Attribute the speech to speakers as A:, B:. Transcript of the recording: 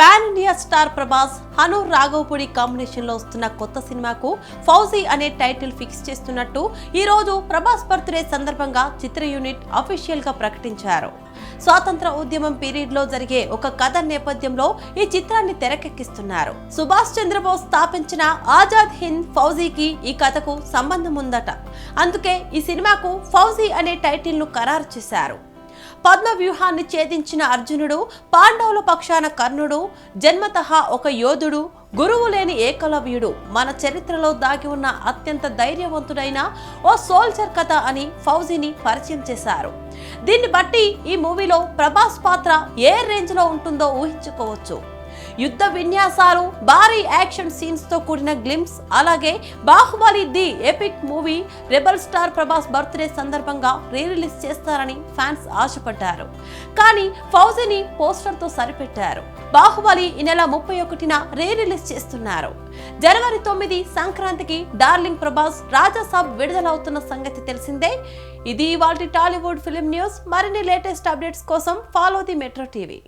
A: Pan India star Prabhas Hanu Raghavapudi కాంబినేషన్లో వస్తున్న కొత్త సినిమాకు ఫౌజీ అనే టైటిల్ ఫిక్స్ చేస్తున్నట్టు ఈ రోజు ప్రభాస్ బర్త్డే సందర్భంగా చిత్ర యూనిట్ అఫీషియల్గా ప్రకటించారు. స్వాతంత్ర ఉద్యమం పీరియడ్లో జరిగే ఒక కథ నేపథ్యంలో ఈ చిత్రాన్ని తెరకెక్కిస్తున్నారు. సుభాష్ చంద్రబోస్ స్థాపించిన ఆజాద్ హింద్ ఫౌజీకి ఈ కథకు సంబంధం ఉందట. అందుకే ఈ సినిమాకు ఫౌజీ అనే టైటిల్ను ఖరారు చేశారు. పద్మ వ్యూహాన్ని ఛేదించిన అర్జునుడు పాండవుల పక్షాన కర్ణుడు జన్మతః ఒక యోధుడు గురువు లేని ఏకలవ్యుడు మన చరిత్రలో దాగి ఉన్న అత్యంత ధైర్యవంతుడైన ఓ సోల్జర్ కథ అని ఫౌజీని పరిచయం చేశారు. దీన్ని బట్టి ఈ మూవీలో ప్రభాస్ పాత్ర ఏ రేంజ్లో ఉంటుందో ఊహించుకోవచ్చు. యుద్ధ విన్యాసాలు భారీ యాక్షన్ సీన్స్తో కూడిన గ్లిమ్స్ అలాగే Baahubali the epic movie rebel star Prabhas birthday సందర్భంగా రీ రిలీజ్ చేస్తారని ఫ్యాన్స్ ఆశపడ్డారు. కానీ ఫౌజీని పోస్టర్తో సరిపెట్టారు. బాహుబలి ఈ నెల ముప్పై ఒకటిన రీ రిలీజ్ చేస్తున్నారు. జనవరి తొమ్మిది సంక్రాంతికి డార్లింగ్ ప్రభాస్ రాజాసాబ్ విడుదలవుతున్న సంగతి తెలిసిందే. ఇది వాటి టాలీవుడ్ ఫిలిం న్యూస్. మరిన్ని లేటెస్ట్ అప్డేట్స్ కోసం ఫాలో ది మెట్రో టీవీ.